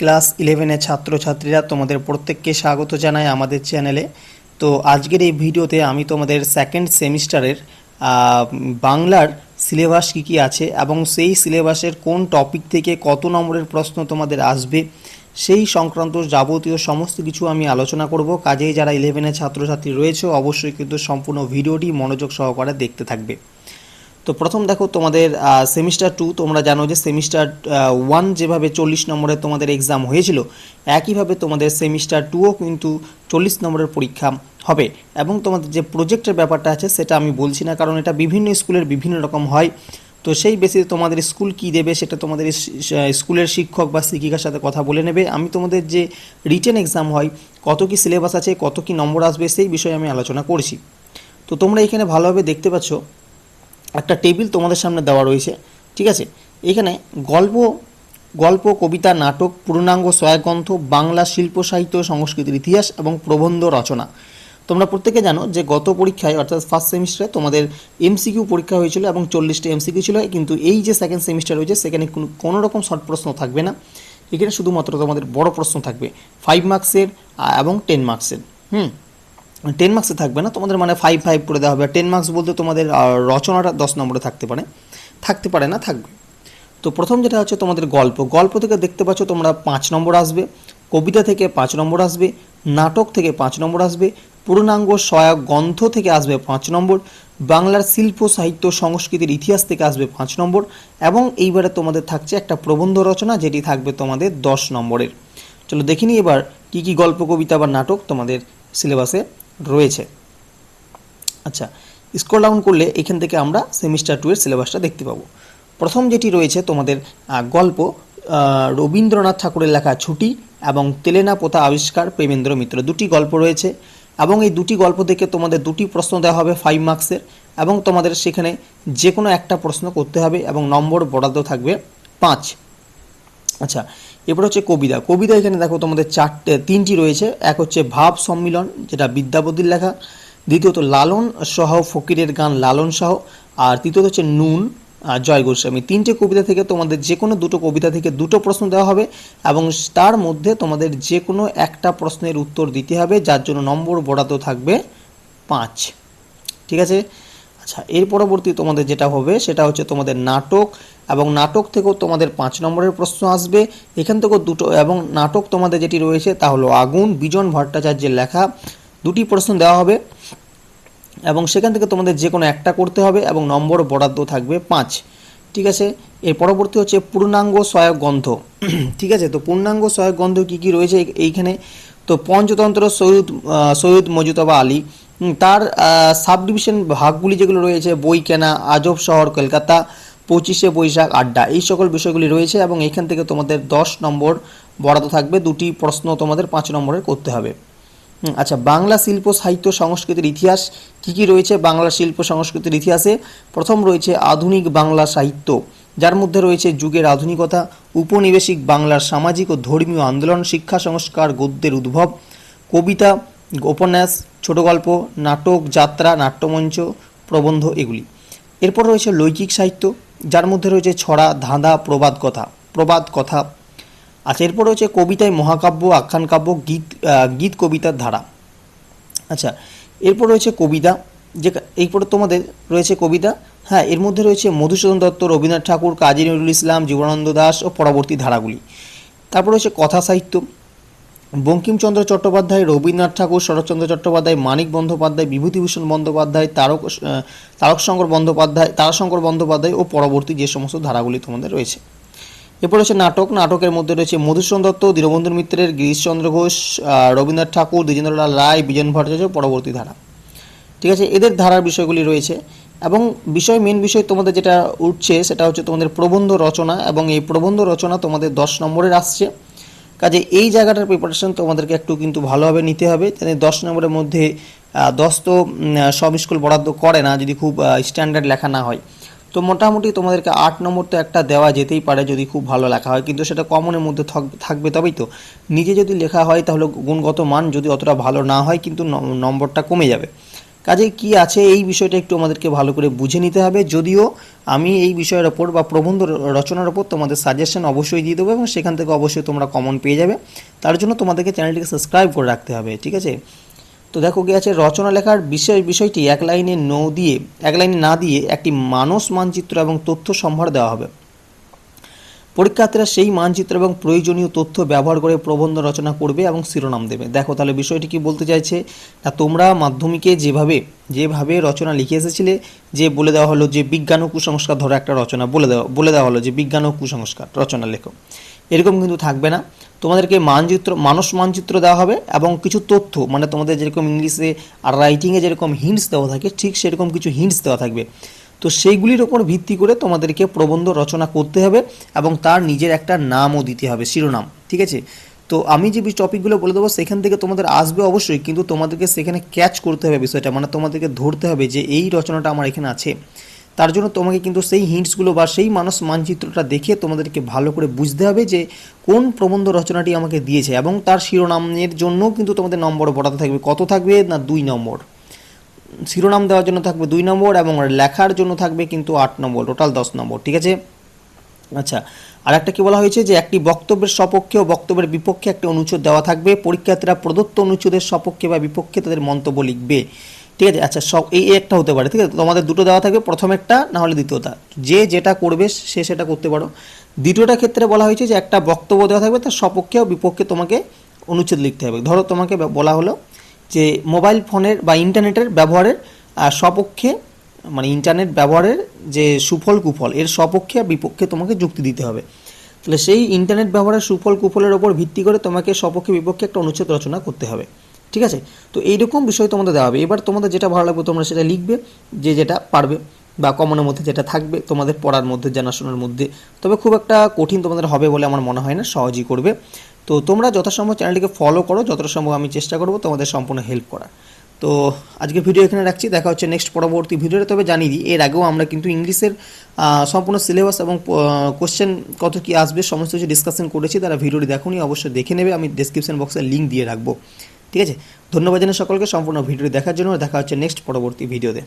Class ইলেভেনের ছাত্রছাত্রীরা তোমাদের প্রত্যেককে স্বাগত জানাই আমাদের চ্যানেলে। তো আজকের এই ভিডিওতে আমি তোমাদের সেকেন্ড সেমিস্টারের বাংলার সিলেবাস কী কী আছে এবং সেই সিলেবাসের কোন টপিক থেকে কত নম্বরের প্রশ্ন তোমাদের আসবে, সেই সংক্রান্ত যাবতীয় সমস্ত কিছু আমি আলোচনা করব। কাজেই যারা ইলেভেনের ছাত্রছাত্রী রয়েছে, অবশ্যই কিন্তু সম্পূর্ণ ভিডিওটি মনোযোগ সহকারে দেখতে থাকবে। তো প্রথম দেখো তোমাদের সেমিস্টার টু তোমরা জানো যে সেমিস্টার ওয়ান যেভাবে চল্লিশ নম্বরের তোমাদের এক্সাম হয়েছিল, একইভাবে তোমাদের সেমিস্টার টুও কিন্তু চল্লিশ নম্বরের পরীক্ষা হবে। এবং তোমাদের যে প্রজেক্টের ব্যাপারটা আছে সেটা আমি বলছি না, কারণ এটা বিভিন্ন স্কুলের বিভিন্ন রকম হয়। তো সেই বেসিসে তোমাদের স্কুল কি দেবে সেটা তোমাদের স্কুলের শিক্ষক বা শিক্ষিকার সাথে কথা বলে নেবে। আমি তোমাদের যে রিটেন এক্সাম হয়, কত কি সিলেবাস আছে, কত কি নম্বর আসবে, সেই বিষয়ে আমি আলোচনা করছি। তো তোমরা এখানে ভালোভাবে দেখতে পাচ্ছ একটা টেবিল তোমাদের সামনে দেওয়া রয়েছে, ঠিক আছে? এখানে গল্প গল্প, কবিতা, নাটক, পূর্ণাঙ্গ সহায়গ্রন্থ বাংলা শিল্প, সাহিত্য, সংস্কৃতির ইতিহাস এবং প্রবন্ধ রচনা। তোমরা প্রত্যেকে জানো যে গত পরীক্ষায়, অর্থাৎ ফার্স্ট সেমিস্টারে তোমাদের এমসিকিউ পরীক্ষা হয়েছিল এবং চল্লিশটা এমসিকিউ ছিল, কিন্তু এই যে সেকেন্ড সেমিস্টার রয়েছে, সেখানে কোনো কোনো রকম শর্ট প্রশ্ন থাকবে না। এখানে শুধুমাত্র তোমাদের বড় প্রশ্ন থাকবে ফাইভ মার্কসের এবং টেন মার্কসের হুম? টেন মার্কসে থাকবে না, তোমাদের মানে ফাইভ ফাইভ করে দেওয়া হবে। টেন মার্কস বলতে তোমাদের রচনাটা দশ নম্বরে থাকতে পারে। থাকতে পারে না, থাকবে। তো প্রথম যেটা হচ্ছে তোমাদের গল্প। গল্প থেকে দেখতে পাচ্ছ তোমরা পাঁচ নম্বর আসবে, কবিতা থেকে পাঁচ নম্বর আসবে, নাটক থেকে পাঁচ নম্বর আসবে, পূর্ণাঙ্গ সহায়ক গ্রন্থ থেকে আসবে পাঁচ নম্বর, বাংলার শিল্প, সাহিত্য, সংস্কৃতির ইতিহাস থেকে আসবে পাঁচ নম্বর, এবং এইবারে তোমাদের থাকছে একটা প্রবন্ধ রচনা, যেটি থাকবে তোমাদের দশ নম্বরের। চলো দেখিনি এবার কি কি গল্প, কবিতা বা নাটক তোমাদের সিলেবাসে রয়েছে। আচ্ছা স্ক্রল ডাউন করলে এখান থেকে আমরা সেমিস্টার টু এর সিলেবাসটা দেখতে পাবো। প্রথম যেটি রয়েছে তোমাদের গল্প রবীন্দ্রনাথ ঠাকুরের লেখা ছুটি এবং তেলেনা পোতা আবিষ্কার প্রেমেন্দ্র মিত্র। দুটি গল্প রয়েছে এবং এই দুটি গল্প থেকে তোমাদের দুটি প্রশ্ন দেওয়া হবে ফাইভ মার্কসের এবং তোমাদের সেখানে যে কোনো একটা প্রশ্ন করতে হবে এবং নম্বর বরাদ্দ থাকবে পাঁচ। আচ্ছা এরপর হচ্ছে কবিতা। কবিতা এখানে দেখো তোমাদের চারটে, তিনটি রয়েছে। এক হচ্ছে ভাব সম্মিলন, যেটা বিদ্যাপতির লেখা। দ্বিতীয়ত লালন সহ ফকিরের গান লালন সহ। আর তৃতীয়ত হচ্ছে নুন আর জয় গোস্বামী। তিনটে কবিতা থেকে তোমাদের যে কোনো দুটো কবিতা থেকে দুটো প্রশ্ন দেওয়া হবে এবং তার মধ্যে তোমাদের যে কোনো একটা প্রশ্নের উত্তর দিতে হবে, যার জন্য নম্বর বরাদ্দ থাকবে পাঁচ। ঠিক আছে? আচ্ছা এর পরবর্তী তোমাদের যেটা হবে, সেটা হচ্ছে তোমাদের নাটক এবং নাটক থেকেও তোমাদের পাঁচ নম্বরের প্রশ্ন আসবে। এখান থেকেও দুটো এবং নাটক তোমাদের যেটি রয়েছে তা হলো আগুন, বিজন ভট্টাচার্যের লেখা। দুটি প্রশ্ন দেওয়া হবে এবং সেখান থেকে তোমাদের যে কোনো একটা করতে হবে এবং নম্বর বরাদ্দ থাকবে পাঁচ। ঠিক আছে? এর পরবর্তী হচ্ছে পূর্ণাঙ্গ সহায়ক গ্রন্থ। ঠিক আছে? তো পূর্ণাঙ্গ সহায়ক গ্রন্থ কী কী রয়েছে এইখানে? তো পঞ্চতন্ত্র সৈয়দ সৈয়দ মজুতবা আলী। তার সাব ডিভিশন ভাগগুলি যেগুলো রয়েছে বই কেনা আজব শহর, কলকাতা, পঁচিশে বৈশাখ, আড্ডা, এই সকল বিষয়গুলি রয়েছে এবং এখান থেকে তোমাদের দশ নম্বর বরাদ্দ থাকবে। দুটি প্রশ্ন তোমাদের পাঁচ নম্বরের করতে হবে। আচ্ছা বাংলা শিল্প সাহিত্য সংস্কৃতির ইতিহাস কি কি রয়েছে বাংলা শিল্প সংস্কৃতির ইতিহাসে? প্রথম রয়েছে আধুনিক বাংলা সাহিত্য, যার মধ্যে রয়েছে যুগের আধুনিকতা উপনিবেশিক বাংলার সামাজিক ও ধর্মীয় আন্দোলন, শিক্ষা সংস্কার, গদ্যের উদ্ভব, কবিতা উপন্যাস, ছোট গল্প, নাটক, যাত্রা, নাট্যমঞ্চ, প্রবন্ধ এগুলি। এরপর রয়েছে লৈকিক সাহিত্য, যার মধ্যে রয়েছে ছড়া, ধাঁধা, প্রবাদ কথা প্রবাদ কথা। আচ্ছা এরপর রয়েছে কবিতায় মহাকাব্য, আখ্যান কাব্য, গীত গীত কবিতার ধারা। আচ্ছা এরপর রয়েছে কবিতা, যে এরপরে তোমাদের রয়েছে কবিতা। হ্যাঁ এর মধ্যে রয়েছে মধুসূদন দত্ত, রবীন্দ্রনাথ ঠাকুর, কাজী নজরুল ইসলাম, জীবনানন্দ দাস ও পরবর্তী ধারাগুলি। তারপর রয়েছে কথা সাহিত্য বঙ্কিমচন্দ্র চট্টোপাধ্যায়, রবীন্দ্রনাথ ঠাকুর, শরৎচন্দ্র চট্টোপাধ্যায়, মানিক বন্দ্যোপাধ্যায়, বিভূতিভূষণ বন্দ্যোপাধ্যায়, তারক তারকশঙ্কর বন্দ্যোপাধ্যায়, তারাশঙ্কর বন্দ্যোপাধ্যায় ও পরবর্তী যে সমস্ত ধারাগুলি তোমাদের রয়েছে। এরপর রয়েছে নাটক। নাটকের মধ্যে রয়েছে মধুসূদন দত্ত, দীনবন্ধু মিত্রের, গিরিশচন্দ্র ঘোষ রবীন্দ্রনাথ ঠাকুর, দ্বিজেন্দ্রলাল রায়, বিজন ভট্টাচার্য পরবর্তী ধারা। ঠিক আছে, এদের ধারার বিষয়গুলি রয়েছে এবং বিষয় মেন বিষয় তোমাদের যেটা উঠছে সেটা হচ্ছে তোমাদের প্রবন্ধ রচনা এবং এই প্রবন্ধ রচনা তোমাদের দশ নম্বরের আসছে। কাজে এই জায়গাটার প্রিপারেশন তোমাদেরকে একটু কিন্তু ভালোভাবে নিতে হবে। যাতে দশ নম্বরের মধ্যে দশ তো সব স্কুল বরাদ্দ করে না, যদি খুব স্ট্যান্ডার্ড লেখা না হয়। তো মোটামুটি তোমাদেরকে আট নম্বর তো একটা দেওয়া যেতেই পারে যদি খুব ভালো লেখা হয়। কিন্তু সেটা কমনের মধ্যে থাক- থাকবে তবেই তো। নিজে যদি লেখা হয় তাহলে গুণগত মান যদি অতটা ভালো না হয়, কিন্তু নম্বরটা কমে যাবে। কাজে কি আছে এই বিষয়টা একটু আমাদেরকে ভালো করে বুঝে নিতে হবে। যদিও আমি এই বিষয়ের ওপর বা প্রবন্ধ রচনার ওপর তোমাদের সাজেশন অবশ্যই দিয়ে দেবো এবং সেখান থেকে অবশ্যই তোমরা কমন পেয়ে যাবে। তার জন্য তোমাদেরকে চ্যানেলটিকে সাবস্ক্রাইব করে রাখতে হবে, ঠিক আছে? তো দেখো কি আছে, রচনা লেখার বিষয় বিষয়টি এক লাইনে নৌ দিয়ে, এক লাইনে না দিয়ে একটি মানস মানচিত্র এবং তথ্য সম্ভার দেওয়া হবে। পরীক্ষার্থীরা সেই মানচিত্র এবং প্রয়োজনীয় তথ্য ব্যবহার করে প্রবন্ধ রচনা করবে এবং শিরোনাম দেবে। দেখো তাহলে বিষয়টি কি বলতে চাইছে? না, তোমরা মাধ্যমিকে যেভাবে যেভাবে রচনা লিখে এসেছিলে, যে বলে দেওয়া হলো যে বিজ্ঞান ও কুসংস্কার, ধরো একটা রচনা বলে দেওয়া বলে দেওয়া হলো যে বিজ্ঞান ও কুসংস্কার, রচনা লেখো। এরকম কিন্তু থাকবে না। তোমাদেরকে মানচিত্র, মানস মানচিত্র দেওয়া হবে এবং কিছু তথ্য মানে তোমাদের যেরকম ইংলিশে আর রাইটিংয়ে যেরকম হিন্টস দেওয়া থাকে, ঠিক সেরকম কিছু হিন্টস দেওয়া থাকবে। তো সেইগুলির ওপর ভিত্তি করে তোমাদেরকে প্রবন্ধ রচনা করতে হবে এবং তার নিজের একটা নামও দিতে হবে, শিরোনাম, ঠিক আছে? তো আমি যে টপিকগুলো বলে দেবো সেখান থেকে তোমাদের আসবে অবশ্যই, কিন্তু তোমাদেরকে সেখানে ক্যাচ করতে হবে বিষয়টা মানে তোমাদেরকে ধরতে হবে যে এই রচনাটা আমার এখানে আছে। তার জন্য তোমাকে কিন্তু সেই হিন্টসগুলো বা সেই মানুষ মানচিত্রটা দেখে তোমাদেরকে ভালো করে বুঝতে হবে যে কোন প্রবন্ধ রচনাটি আমাকে দিয়েছে এবং তার শিরোনামের জন্য কিন্তু তোমাদের নম্বর বড়াতে থাকবে। কত থাকবে না দুই নম্বর? শিরোনাম দেওয়ার জন্য থাকবে দুই নম্বর এবং লেখার জন্য থাকবে কিন্তু আট নম্বর টোটাল দশ নম্বর, ঠিক আছে? আচ্ছা আর একটা কি বলা হয়েছে যে একটি বক্তব্যের সপক্ষে ও বক্তব্যের বিপক্ষে একটি অনুচ্ছেদ দেওয়া থাকবে, পরীক্ষার্থীরা প্রদত্ত অনুচ্ছেদের সপক্ষে বা বিপক্ষে তাদের মন্তব্য লিখবে, ঠিক আছে? আচ্ছা সব, এই একটা হতে পারে, ঠিক আছে? তোমাদের দুটো দেওয়া থাকবে, প্রথম একটা, না হলে দ্বিতীয়টা। যে যেটা করবে, সে সেটা করতে পারো। দ্বিতীয়টা ক্ষেত্রে বলা হয়েছে যে একটা বক্তব্য দেওয়া থাকবে, তার সপক্ষে ও বিপক্ষে তোমাকে অনুচ্ছেদ লিখতে হবে। ধরো তোমাকে বলা হলো যে মোবাইল ফোনের বা ইন্টারনেটের ব্যবহারের স্বপক্ষে মানে ইন্টারনেট ব্যবহারের যে সুফল কুফল, এর স্বপক্ষে আর বিপক্ষে তোমাকে যুক্তি দিতে হবে। তাহলে সেই ইন্টারনেট ব্যবহারের সুফল কুফলের ওপর ভিত্তি করে তোমাকে সপক্ষে বিপক্ষে একটা অনুচ্ছেদ রচনা করতে হবে। ঠিক আছে? তো এইরকম বিষয় তোমাদের দেওয়া হবে। এবার তোমাদের যেটা ভালো লাগবে তোমরা সেটা লিখবে, যে যেটা পারবে। বা কমনের মধ্যে যেটা থাকবে তোমাদের পড়ার মধ্যে, জানাশোনার মধ্যে। তবে খুব একটা কঠিন তোমাদের হবে বলে আমার মনে হয় না, সহজই করবে। তো তোমরা যথাসম্ভব চ্যানেলটিকে ফলো করো যতটা সম্ভব আমি চেষ্টা করব তোমাদের সম্পূর্ণ হেল্প করার। তো আজকে ভিডিও এখানে রাখছি, দেখা হচ্ছে নেক্সট পরবর্তী ভিডিওতে তবে জানিয়ে দিই, এর আগেও আমরা কিন্তু ইংলিশের সম্পূর্ণ সিলেবাস এবং কোশ্চেন কত কি আসবে সমস্ত কিছু ডিসকাশন করেছি, তারা ভিডিওটি দেখুনি অবশ্যই দেখে নেবে। আমি ডিসক্রিপশন বক্সে লিঙ্ক দিয়ে রাখব। ঠিক আছে? ধন্যবাদ জানাই সকলকে, সম্পূর্ণ ভিডিওটি দেখার জন্য। দেখা হচ্ছে নেক্সট পরবর্তী ভিডিওতে